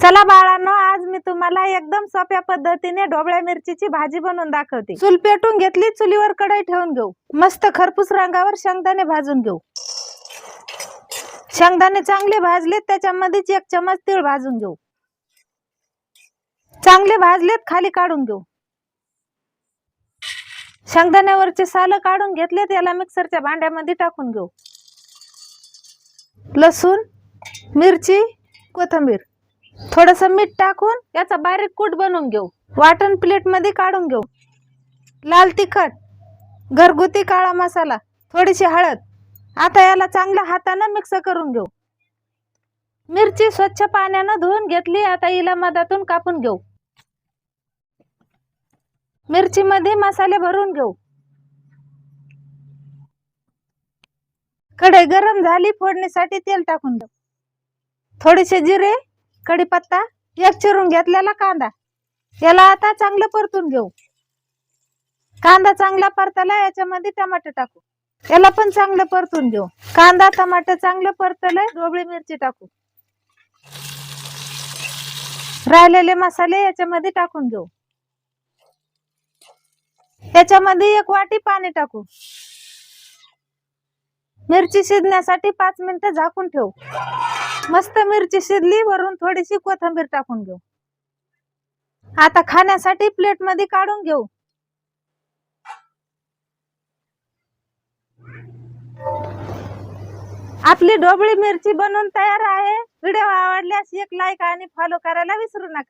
चला बाळांनो आज मी तुम्हाला एकदम सोप्या पद्धतीने ढोबळ्या मिरचीची भाजी बनवून दाखवते. चूल पेटून घेतली चुलीवर कढई ठेवून घेऊ. मस्त खरपूस रंगावर शेंगदाणे भाजून घेऊ. शेंगदाणे चांगले भाजलेत त्याच्यामध्येच एक चमच तीळ भाजून घेऊ. चांगले भाजलेत खाली काढून घेऊ. शेंगदाण्यावरचे साल काढून घेतले त्याला मिक्सरच्या भांड्यामध्ये टाकून घेऊ. लसूण मिरची कोथिंबीर. थोडस मीठ टाकून याचा बारीक कूट बनवून घेऊ. वाटण प्लेटमध्ये काढून घेऊ. लाल तिखट घरगुती काळा मसाला थोडीशी हळद. आता याला चांगल्या हातानं मिक्स करून घेऊ. मिरची स्वच्छ पाण्यानं धुवून घेतली आता हिला मधातून कापून घेऊ. मिरची मध्ये मसाले भरून घेऊ. कढई गरम झाली फोडणीसाठी तेल टाकून घेऊ थोडेसे जिरे कढीपत्ता एक चिरून घेतलेला कांदा. याला आता चांगलं परतून घेऊ. कांदा चांगला परतला याच्यामध्ये टमाटर टाकू. याला पण चांगलं परतून घेऊ. कांदा टमाटर चांगलं परतलंय ढोबळी मिरची टाकू. राहिलेले मसाले याच्यामध्ये टाकून घेऊ. याच्यामध्ये एक वाटी पाणी टाकू. मिरची शिजण्यासाठी पाच मिनिटं झाकून ठेवू. मस्त मिरची शिजली वरून थोडीशी कोथिंबीर टाकून घेऊ. आता खाण्यासाठी प्लेटमध्ये काढून घेऊ. आपली ढोबळी मिरची बनवून तयार आहे. व्हिडिओ आवडल्यास एक लाईक आणि फॉलो करायला विसरू नका.